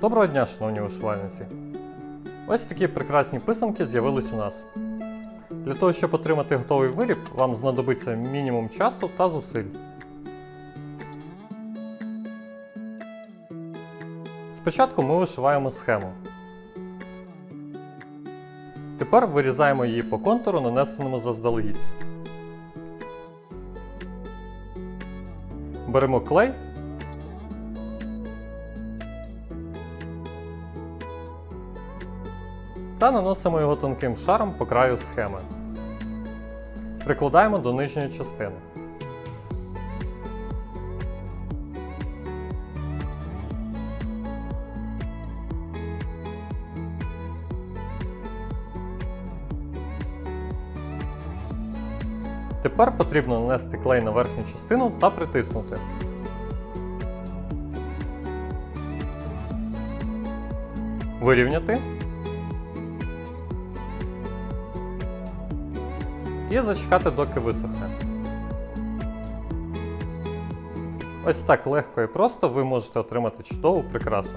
Доброго дня, шановні вишивальниці! Ось такі прекрасні писанки з'явились у нас. Для того, щоб отримати готовий виріб, вам знадобиться мінімум часу та зусиль. Спочатку ми вишиваємо схему. Тепер вирізаємо її по контуру, нанесеному заздалегідь. Беремо клей. Та наносимо його тонким шаром по краю схеми. Прикладаємо до нижньої частини. Тепер потрібно нанести клей на верхню частину та притиснути. Вирівняти. І зачекати, доки висохне. Ось так легко і просто ви можете отримати чудову прикрасу.